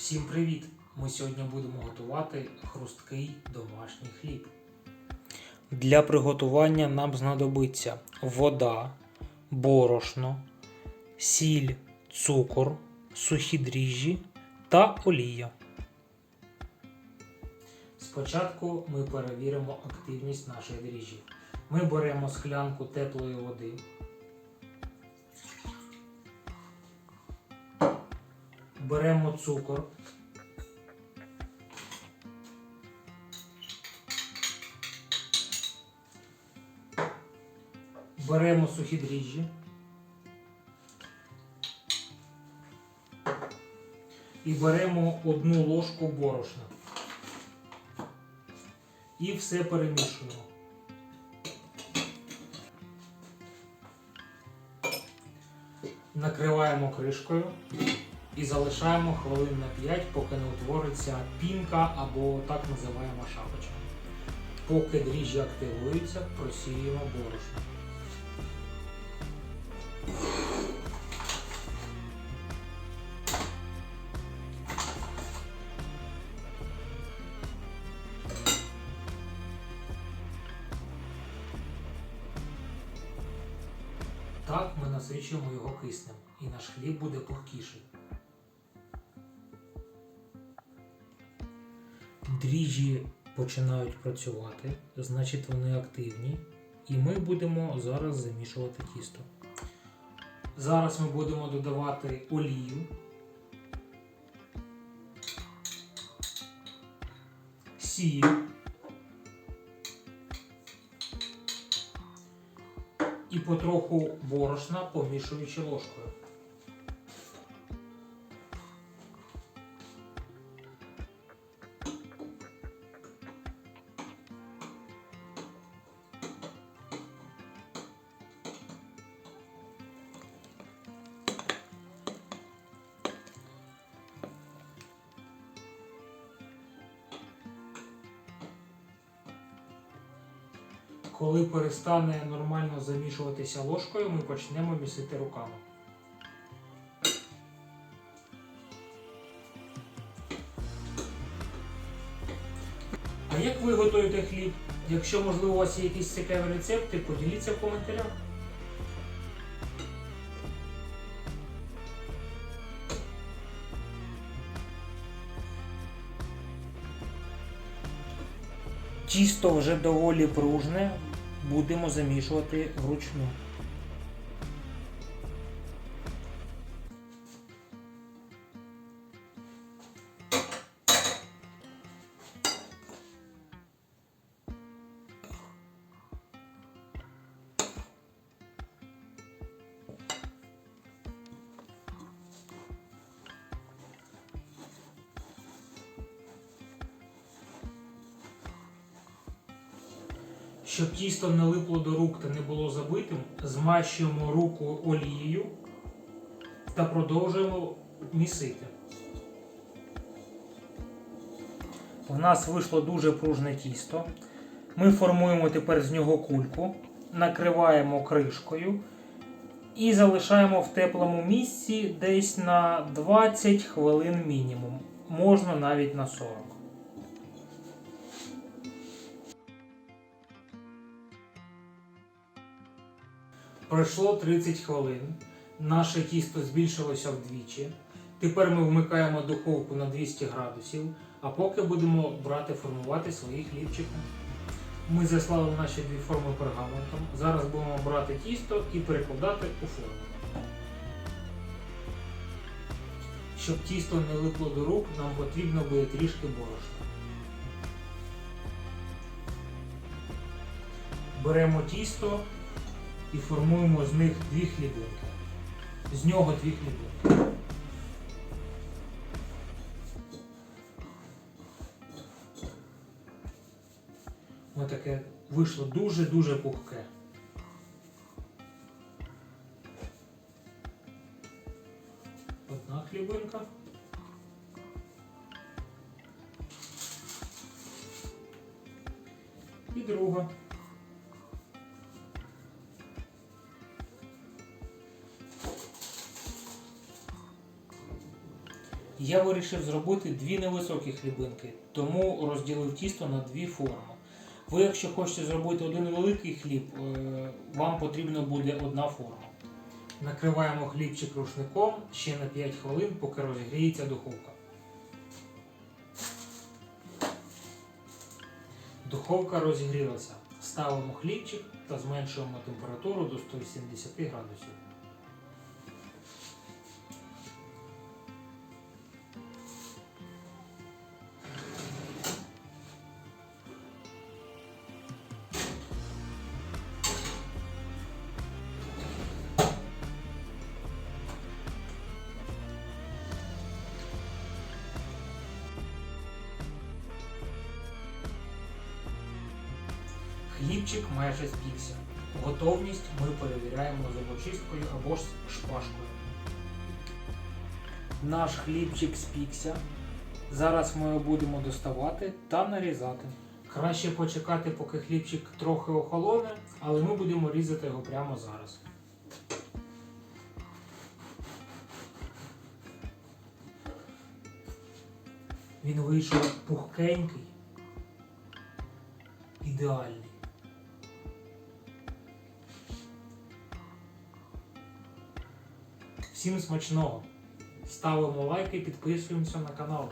Всім привіт! Ми сьогодні будемо готувати хрусткий домашній хліб. Для приготування нам знадобиться вода, борошно, сіль, цукор, сухі дріжджі та олія. Спочатку ми перевіримо активність наших дріжджів. Ми беремо склянку теплої води. Беремо цукор. Беремо сухі дріжджі. І беремо одну ложку борошна. І все перемішуємо. Накриваємо кришкою і залишаємо хвилин на 5, поки не утвориться пінка або так називаємо шапочка. Поки дріжджі активуються, просіємо борошно. Так ми насичуємо його киснем, і наш хліб буде пухкіший. Дріжджі починають працювати, значить вони активні, і ми будемо зараз замішувати тісто. Зараз ми будемо додавати олію, сіль. і потроху борошна помішуючи ложкою. Коли перестане нормально замішуватися ложкою, ми почнемо місити руками. А як ви готуєте хліб? Якщо, можливо, у вас є якісь цікаві рецепти, поділіться в коментарях. Тісто вже доволі пружне, будемо замішувати вручну. Щоб тісто не липло до рук та не було забитим, змащуємо руку олією та продовжуємо місити. У нас вийшло дуже пружне тісто. Ми формуємо тепер з нього кульку, накриваємо кришкою і залишаємо в теплому місці десь на 20 хвилин мінімум. Можна навіть на 40. Пройшло 30 хвилин. Наше тісто збільшилося вдвічі. Тепер ми вмикаємо духовку на 200 градусів, а поки будемо брати формувати свої хлібчики. Ми заслали наші дві форми пергаментом. Зараз будемо брати тісто і перекладати у форму. Щоб тісто не липло до рук, нам потрібно буде трішки борошна. Беремо тісто і формуємо з них дві хлібинки. З нього дві хлібинки. Ось таке вийшло дуже-дуже пухке. Одна хлібинка. І друга. Я вирішив зробити дві невисокі хлібинки, тому розділив тісто на дві форми. Ви, якщо хочете зробити один великий хліб, е, вам потрібна буде одна форма. Накриваємо хлібчик рушником ще на 5 хвилин, поки розігріється духовка. Духовка розігрілася. Ставимо хлібчик та зменшуємо температуру до 180 градусів. Хлібчик майже спікся. Готовність ми перевіряємо зубочисткою або ж шпажкою. Наш хлібчик спікся. Зараз ми його будемо доставати та нарізати. Краще почекати, поки хлібчик трохи охолоне, але ми будемо різати його прямо зараз. Він вийшов пухкенький, ідеальний. Всім смачного! Ставимо лайки, підписуємося на канал.